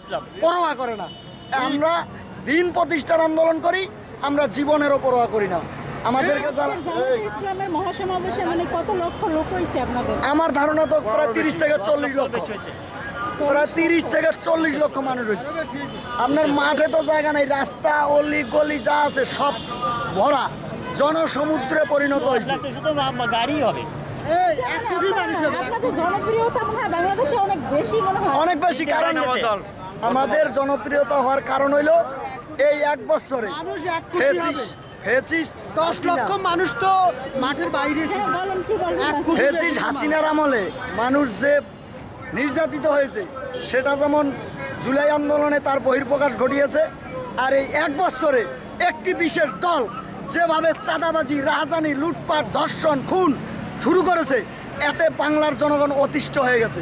ইসলাম। পরোয়া করে না। আমরা দিন প্রতিষ্ঠার আন্দোলন করি আমরা জীবনেরও পরোয়া করি না। আমাদেরকে যারা জামাতে ইসলামের মহাসমাবেশে মানে কত লক্ষ লোক হয়েছে আপনাদের? আমার ধারণা তো প্রায় তিরিশ থেকে চল্লিশ লক্ষ প্রায় তিরিশ থেকে চল্লিশ লক্ষ মানুষ হয়েছে। আপনার মাঠে তো জায়গা নাই রাস্তা অলি গলি যা আছে সব ভরা। জনসমুদ্রে পরিণত হয়েছে। গাড়ি হবে। অনেক বেশি কারণ আমাদের জনপ্রিয়তা হওয়ার কারণ হইল এই এক বছরে। ফেসিস্ট দশ লক্ষ মানুষ তো মাঠের বাইরে ছিল হ্যাঁ ফেসিস্ট হাসিনার আমলে মানুষ যে নির্যাতিত হয়েছে সেটা যেমন জুলাই আন্দোলনে তার বহির্প্রকাশ ঘটিয়েছে আর এই এক বছরে একটি বিশেষ দল যেভাবে চাঁদাবাজি রাহাজানি লুটপাট ধর্ষণ খুন শুরু করেছে এতে বাংলার জনগণ অতিষ্ঠ হয়ে গেছে।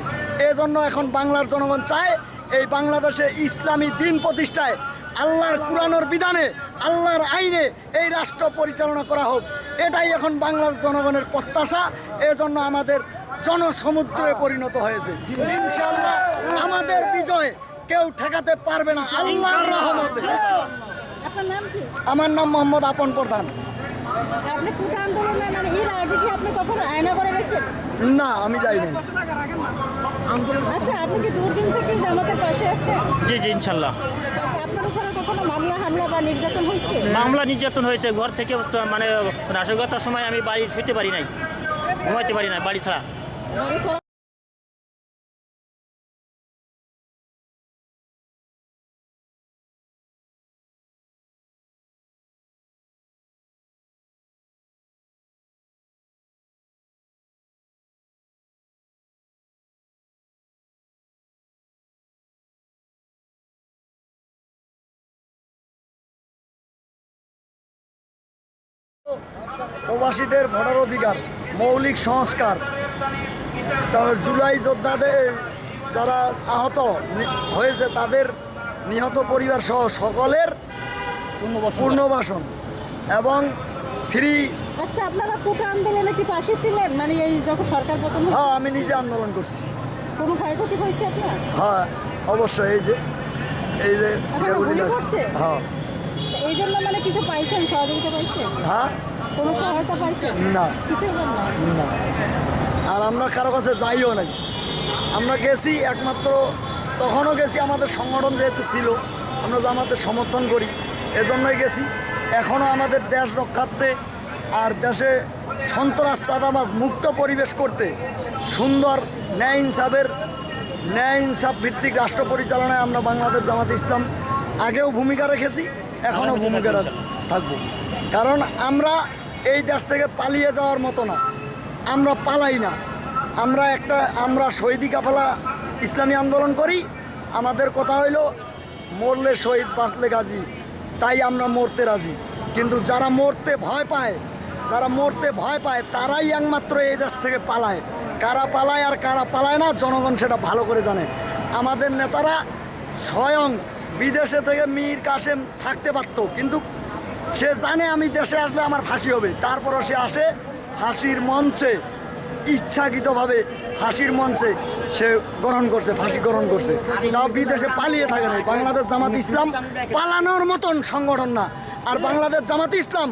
এজন্য এখন বাংলার জনগণ চায় এই বাংলাদেশে ইসলামী দিন প্রতিষ্ঠায় আল্লাহর কুরানোর বিধানে আল্লাহর আইনে এই রাষ্ট্র পরিচালনা করা হোক। এটাই এখন বাংলার জনগণের প্রত্যাশা। এজন্য আমাদের জনসমুদ্রে পরিণত হয়েছে। ইনশাল্লাহ আমাদের বিজয় কেউ ঠেকাতে পারবে না। আল্লাহর রহমতে। আমার নাম মোহাম্মদ আপন প্রধান। মানে না আমি যাই নাই আচ্ছা আপনি কি দুর্দিন থেকে জামাতের পাশে আছেন? জি জি ইনশাল্লাহ। মামলা নির্যাতন হয়েছে? ঘর থেকে মানে নাশকতার সময় আমি বাড়ি শুতে পারি নাই। ঘুমাইতে পারি না বাড়ি ছাড়া প্রবাসীদের ভোটার অধিকার মৌলিক সংস্কার। তারপর জুলাই যোদ্ধাদের যারা আহত হয়েছে তাদের নিহত পরিবার সহ সকলের পুনর্বাসন। এবং ফ্রি। আচ্ছা আপনারা কোটা আন্দোলনে কি পাশে ছিলেন? মানে এই যখন সরকার পতন হ্যাঁ আমি নিজে আন্দোলন করছি। কোনো ক্ষয়ক্ষতি হয়েছে আপনার? হ্যাঁ অবশ্যই এই যে এই যে? হ্যাঁ। জন্য মানে কিছু পাইছেন? সহযোগিতা পাইছেন? হ্যাঁ। কোনো সহায়তা পাইছেন? না। কিছু না? না। আর আমরা কারও কাছে যাইও নাই। আমরা গেছি একমাত্র তখনও গেছি আমাদের সংগঠন যেহেতু ছিল আমরা জামাতে সমর্থন করি এজন্যই গেছি। এখনও আমাদের দেশ রক্ষার্থে আর দেশে সন্ত্রাস চাঁদাবাজ মুক্ত পরিবেশ করতে সুন্দর ন্যায় ইনসাফের ন্যায় ইনসাফ ভিত্তিক রাষ্ট্র পরিচালনায় আমরা বাংলাদেশ জামাত ইসলাম আগেও ভূমিকা রেখেছি। এখনও ভূমিকা থাকব। কারণ আমরা এই দেশ থেকে পালিয়ে যাওয়ার মতো না। আমরা পালাই না। আমরা একটা আমরা শহীদি কাফেলা ইসলামী আন্দোলন করি। আমাদের কথা হইল মরলে শহীদ বাঁচলে গাজী। তাই আমরা মরতে রাজি। কিন্তু যারা মরতে ভয় পায় যারা মরতে ভয় পায় তারাই একমাত্র এই দেশ থেকে পালায়। কারা পালায় আর কারা পালায় না জনগণ সেটা ভালো করে জানে। আমাদের নেতারা স্বয়ং বিদেশে থেকে মীর কাশেম থাকতে পারত, কিন্তু সে জানে আমি দেশে আসলে আমার ফাঁসি হবে। তারপরও সে আসে ফাঁসির মঞ্চে, ইচ্ছাকৃতভাবে ফাঁসির মঞ্চে সে গ্রহণ করছে, ফাঁসি গ্রহণ করছে। তাও বিদেশে পালিয়ে থাকে না বাংলাদেশ জামাত ইসলাম পালানোর মতন সংগঠন না। আর বাংলাদেশ জামাত ইসলাম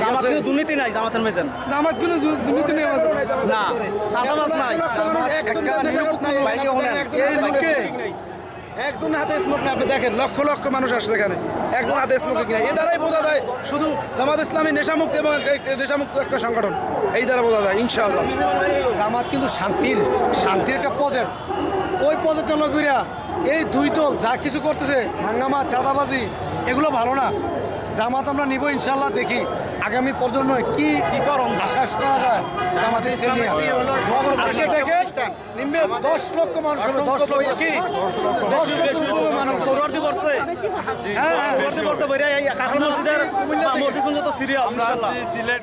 জামাত কিন্তু দুর্নীতি নাই জামাতের মেজেন আমার কোনো দুর্নীতি নেই না সাদাবাজ নাই। একটা নিরপেক্ষ লোক। এই লোকে একজন হাতে স্মোক না আপনি দেখেন লক্ষ লক্ষ মানুষ আসছে এখানে। একজন হাতে স্মোক কিনা। এ দ্বারাই বোঝা যায় শুধু জামাত ইসলামী নেশামুক্ত এবং নেশামুক্ত একটা সংগঠন। এই দ্বারা বোঝা যায় ইনশাআল্লাহ। জামাত কিন্তু শান্তির শান্তির একটা প্রজেক্ট ওই প্রজেক্টটা লগিরা এই দুই দল যা কিছু করতেছে হাঙ্গামা চাঁদাবাজি এগুলো ভালো না। জামাত আমরা নিব ইনশাল্লাহ দেখি আগামী প্রজন্ম কি কি করম আশ্বাস করা যায় জামাতের শ্রেণি আজকে থেকে নিম্নে দশ লক্ষ মানুষ হবে দশ লক্ষ কি? দশ লক্ষ মানুষ হ্যাঁ মসজিদের মসজিদ পর্যন্ত সিরিয়াল ইনশাআল্লাহ।